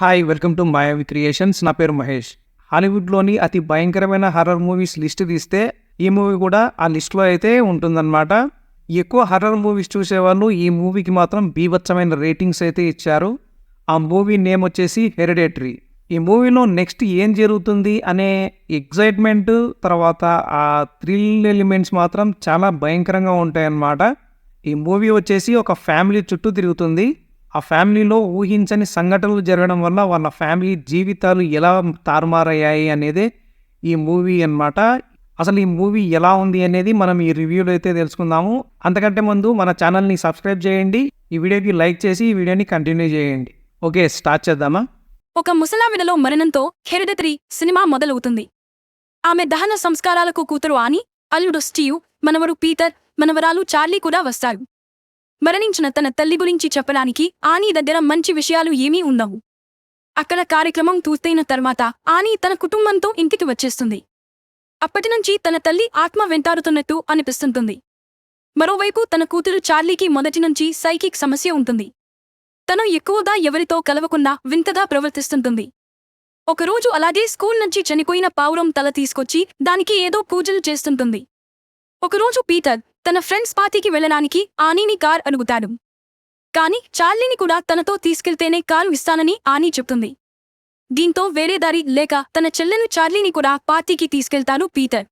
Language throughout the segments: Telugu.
Hi welcome to Mayavi creations నా పేరు మహేష్. హాలీవుడ్లోని అతి భయంకరమైన హర్రర్ మూవీస్ లిస్ట్ తీస్తే ఈ మూవీ కూడా ఆ లిస్ట్లో అయితే ఉంటుందన్నమాట. ఎక్కువ హర్రర్ మూవీస్ చూసేవాళ్ళు ఈ మూవీకి మాత్రం బీభత్సమైన రేటింగ్స్ అయితే ఇచ్చారు. ఆ మూవీ నేమ్ వచ్చేసి హెరిడేటరీ ఈ మూవీలో నెక్స్ట్ ఏం జరుగుతుంది అనే ఎగ్జైట్మెంట్ తర్వాత ఆ థ్రిల్ ఎలిమెంట్స్ మాత్రం చాలా భయంకరంగా ఉంటాయన్నమాట. ఈ మూవీ వచ్చేసి ఒక ఫ్యామిలీ చుట్టూ తిరుగుతుంది. ఆ ఫ్యామిలీలో ఊహించని సంఘటనలు జరగడం వల్ల వాళ్ళ ఫ్యామిలీ జీవితాలు ఎలా తారుమారయ్యాయి అనేది ఈ మూవీ అన్నమాట. అసలు ఈ మూవీ ఎలా ఉంది అనేది మనం ఈ రివ్యూలో అయితే తెలుసుకుందాము. అంతకంటే ముందు మన ఛానల్ని సబ్స్క్రైబ్ చేయండి. ఈ వీడియోకి లైక్ చేసి ఈ వీడియోని కంటిన్యూ చేయండి. ఓకే స్టార్ట్ చేద్దామా? ఒక ముసలావిడలో మరణంతో హెరిడటరీ సినిమా మొదలవుతుంది. ఆమె దహన సంస్కారాలకు కూతురు ఆని అల్లుడు స్టీవ్ మనవరు పీటర్ మనవరాలు చార్లీ కూడా వస్తారు. మరణించిన తన తల్లి గురించి చెప్పడానికి ఆనీ దగ్గర మంచి విషయాలు ఏమీ ఉండవు. అక్కడ కార్యక్రమం పూర్తయిన తర్వాత ఆనీ తన కుటుంబంతో ఇంటికి వచ్చేస్తుంది. అప్పటినుంచి తన తల్లి ఆత్మ వెంటాడుతున్నట్టు అనిపిస్తుంటుంది. మరోవైపు తన కూతురు చార్లీకి మొదటి నుంచి సైకిక్ సమస్య ఉంటుంది. తను ఎక్కువగా ఎవరితో కలవకుండా వింతగా ప్రవర్తిస్తుంటుంది. ఒకరోజు అలాగే స్కూల్ నుంచి చనిపోయిన పావురం తల తీసుకొచ్చి దానికి ఏదో పూజలు చేస్తుంటుంది. ఒకరోజు పీటర్ తన ఫ్రెండ్స్ పార్టీకి వెళ్ళడానికి ఆనీని కార్ అడుగుతాడు. కాని చార్లీని కూడా తనతో తీసుకెళ్తేనే కారు ఇస్తానని ఆనీ చెప్తుంది. దీంతో వేరే దారి లేక తన చెల్లెను చార్లీని కూడా పార్టీకి తీసుకెళ్తాడు పీటర్.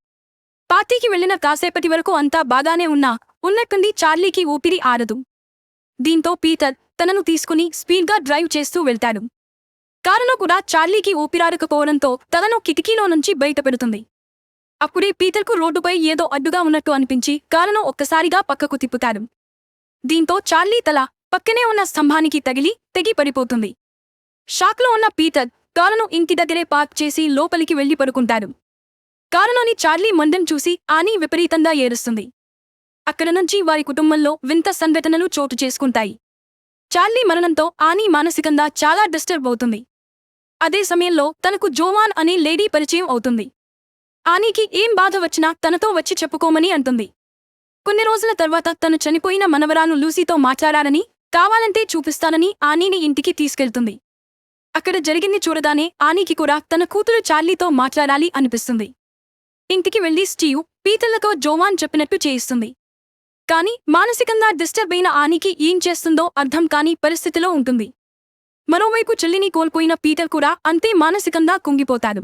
పార్టీకి వెళ్ళిన కాసేపటి వరకు అంతా బాగానే ఉన్నా ఉన్నట్టుండి చార్లీకి ఊపిరి ఆరదు. దీంతో పీటర్ తనను తీసుకుని స్పీడ్గా డ్రైవ్ చేస్తూ వెళ్తాడు. కారులో కూడా చార్లీకి ఊపిరారకపోవడంతో తలను కిటికీలో నుంచి బయటపెడుతుంది. అప్పుడే పీటర్కు రోడ్డుపై ఏదో అడ్డుగా ఉన్నట్టు అనిపించి కారును ఒక్కసారిగా పక్కకు తిప్పుతాడు దీంతో చార్లీ తల పక్కనే ఉన్న స్తంభానికి తగిలి తెగి పడిపోతుంది. షాక్లో ఉన్న పీటర్ కారును ఇంటి దగ్గరే పార్క్ చేసి లోపలికి వెళ్ళి పడుకుంటాడు కారులోని చార్లీ మందం చూసి ఆనీ విపరీతంగా ఏడుస్తుంది. అక్కడ నుంచి వారి కుటుంబంలో వింత సంఘటనలు చోటు చేసుకుంటాయి. చార్లీ మరణంతో ఆనీ మానసికంగా చాలా డిస్టర్బ్ అవుతుంది. అదే సమయంలో తనకు జోవాన్ అనే లేడీ పరిచయం అవుతుంది. ఆనీకి ఏం బాధ వచ్చినా తనతో వచ్చి చెప్పుకోమని అంటుంది. కొన్ని రోజుల తర్వాత తను చనిపోయిన మనవరాను లూసీతో మాట్లాడాలని కావాలంటే చూపిస్తానని ఆనీని ఇంటికి తీసుకెళ్తుంది. అక్కడ జరిగింది చూడగానే ఆనీకి కూడా తన కూతురు చార్లీతో మాట్లాడాలి అనిపిస్తుంది. ఇంటికి వెళ్ళి స్టీవ్ పీతలతో జోవాన్ చెప్పినట్టు చేయిస్తుంది. కాని మానసికంగా డిస్టర్బ్ అయిన ఆనికి ఏం చేస్తుందో అర్థం కాని పరిస్థితిలో ఉంటుంది. మరోవైపు చెల్లిని కోల్పోయిన పీటర్ కూడా అంతే మానసికంగా కుంగిపోతాడు.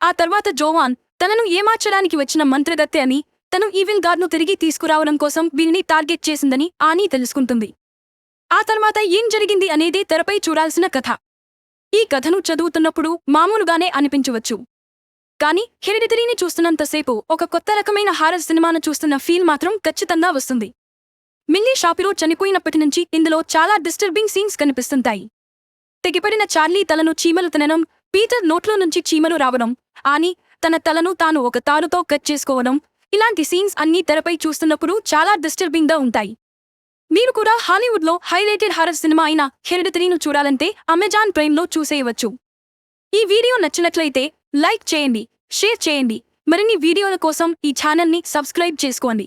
ఆ తర్వాత జోవాన్ తనను ఏమార్చడానికి వచ్చిన మంత్రగత్తె అని తను ఈవిల్ గార్డ్ను తిరిగి తీసుకురావడం కోసం వీరిని టార్గెట్ చేసిందని ఆనీ తెలుసుకుంటుంది. ఆ తర్వాత ఏం జరిగింది అనేదే తెరపై చూడాల్సిన కథ. ఈ కథను చదువుతున్నప్పుడు మామూలుగానే అనిపించవచ్చు. కానీ హెరిడిటరీని చూస్తున్నంతసేపు ఒక కొత్త రకమైన హారర్ సినిమాను చూస్తున్న ఫీల్ మాత్రం ఖచ్చితంగా వస్తుంది. మిల్లీ షాపిరో చనిపోయినప్పటి నుంచి ఇందులో చాలా డిస్టర్బింగ్ సీన్స్ కనిపిస్తుంటాయి. తెగిపడిన చార్లీ తలను చీమలు తినడం పీటర్ నోట్లో నుంచి చీమలు రావడం ఆని తన తలను తాను ఒక తారుతో కట్ చేసుకోవడం. ఇలాంటి సీన్స్ అన్నీ తెరపై చూస్తున్నప్పుడు చాలా డిస్టర్బింగ్గా ఉంటాయి. మీరు కూడా హాలీవుడ్లో హైలైటెడ్ హారర్ సినిమా అయిన హెరిడిటరీను చూడాలంటే అమెజాన్ ప్రైమ్లో చూసేయవచ్చు. ఈ వీడియో నచ్చినట్లయితే లైక్ చేయండి షేర్ చేయండి. మరిన్ని వీడియోల కోసం ఈ ఛానల్ని సబ్స్క్రైబ్ చేసుకోండి.